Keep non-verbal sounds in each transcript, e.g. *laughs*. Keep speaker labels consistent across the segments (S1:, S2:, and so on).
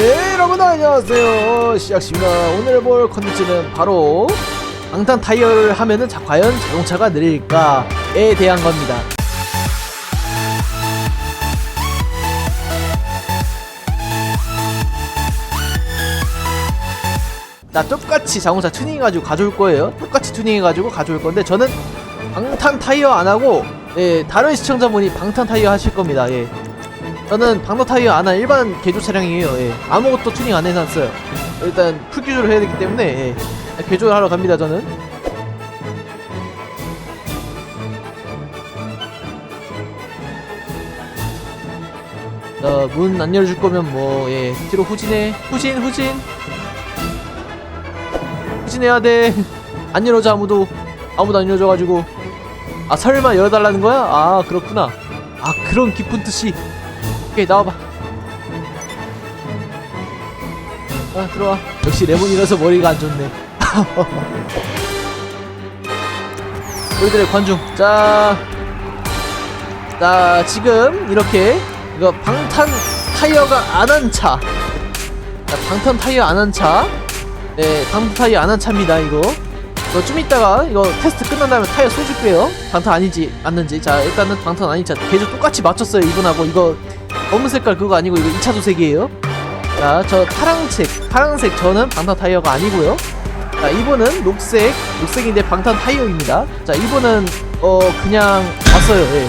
S1: 네 여러분 안녕하세요. 시작입니다. 오늘 볼 컨텐츠는 바로 방탄 타이어를 하면은 자, 과연 자동차가 느릴까에 대한 겁니다. 나 똑같이 자동차 튜닝해가지고 가져올 거예요. 똑같이 튜닝해가지고 가져올 건데 저는 방탄 타이어 안 하고 예, 다른 시청자분이 방탄 타이어 하실 겁니다. 예. 저는 방탄 타이어 안 한 일반 개조 차량이에요. 예. 아무것도 튜닝 안 해놨어요. 일단 풀기조를 해야 되기 때문에 예. 개조를 하러 갑니다. 저는. 자, 문안 열어줄 거면 뭐, 예, 뒤로 후진해. 후진, 후진. 후진해야 돼. *laughs* 안 열어줘, 아무도. 아무도 안 열어줘가지고. 아, 설마 열어달라는 거야? 아, 그렇구나. 아, 그런 깊은 뜻이. 오케이 나와봐 아 들어와 역시 레몬이라서 머리가 안 좋네 *laughs* 우리들의 관중 자, 자 지금 이렇게 이거 방탄 타이어가 안 한 차. 자, 방탄 타이어 안 한 차. 네, 방탄 타이어 안 한 차입니다. 이거. 이거 좀 이따가 이거 테스트 끝난 다음에 타이어 쏘줄게요. 방탄 아니지 않는지. 자, 일단은 방탄 차. 계속 똑같이 맞췄어요. 이분하고 이거 검은 색깔 그거 아니고 이거 2차 도색이에요. 자, 저 파랑색, 파랑색 저는 방탄 타이어가 아니고요. 자, 이분은 녹색, 녹색인데 방탄 타이어입니다. 자, 이분은 어 그냥 왔어요. 예.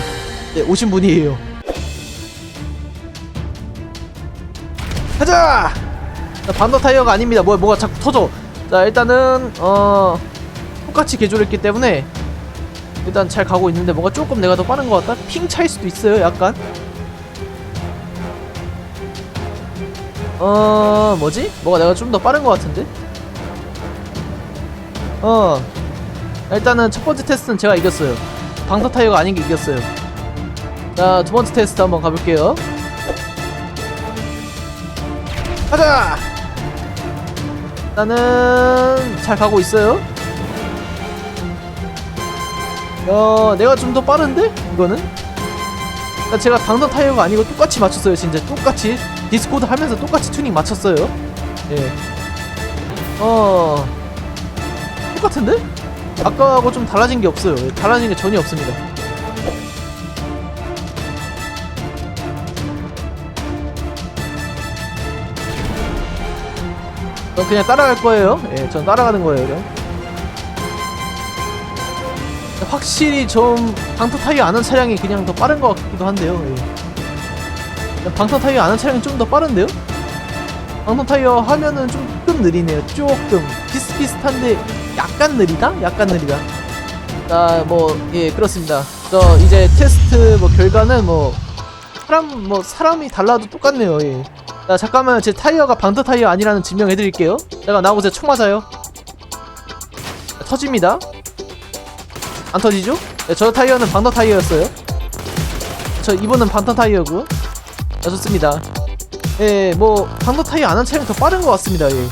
S1: 네, 오신 분이에요. 가자! 자, 방탄 타이어가 아닙니다. 뭐 뭐가 자꾸 터져. 자, 일단은 어 똑같이 개조했기 때문에 일단 잘 가고 있는데 뭔가 조금 내가 더 빠른 것 같다. 핑 차일 수도 있어요. 약간. 어 뭐지? 뭐가 내가 좀 더 빠른 것 같은데? 어 일단은 첫 번째 테스트는 제가 이겼어요 방탄 타이어가 아닌 게 이겼어요 자 두 번째 테스트 한번 가볼게요 가자 일단은 잘 가고 있어요 야 내가 좀 더 빠른데? 이거는? 야, 제가 방탄 타이어가 아니고 똑같이 맞췄어요 진짜. 똑같이. 디스코드 하면서 똑같이 튜닝 맞췄어요. 예. 어. 똑같은데? 아까하고 좀 달라진 게 없어요. 예, 달라진 게 전혀 없습니다. 전 그냥 따라갈 거예요? 예, 전 따라가는 거예요 그냥. 확실히 좀 방탄 타이어 안한 차량이 그냥 더 빠른 것 같기도 한데요 예. 방탄 타이어 안한 차량이 좀 더 빠른데요? 방탄 타이어 하면은 조금 느리네요. 조금 비슷비슷한데 약간 느리다? 약간 느리다. 자, 뭐 예, 그렇습니다. 저 이제 테스트 뭐 결과는 뭐 사람 뭐 사람이 달라도 똑같네요. 예. 자, 잠깐만 제 타이어가 방탄 타이어 아니라는 증명해 드릴게요. 제가 나오고 제가 총 맞아요. 자, 터집니다. 안 터지죠? 네, 저 타이어는 방탄 타이어였어요. 저 이번은 방탄 타이어고요. 자, 좋습니다. 예, 뭐 방도 타이어 안 한 차량이 더 빠른 것 같습니다. 예.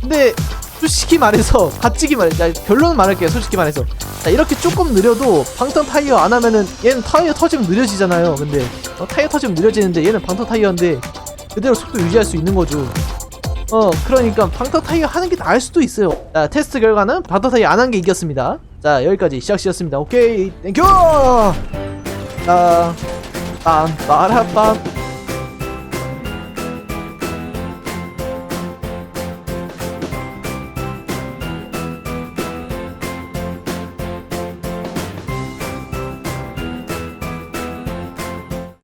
S1: 근데 솔직히 말해서 가치기 말해, 자, 결론 말할게요. 솔직히 말해서, 자 이렇게 조금 느려도 방탄 타이어 안 하면은 얘는 타이어 터지면 느려지잖아요. 근데 어, 타이어 터지면 느려지는데 얘는 방탄 타이어인데 그대로 속도 유지할 수 있는 거죠. 어, 그러니까 방탄 타이어 하는 게 나을 수도 있어요. 자, 테스트 결과는 방탄 타이어 안 한 게 이겼습니다. 자, 여기까지 시작시였습니다. 오케이, 땡큐. 자. 빰 빠라빰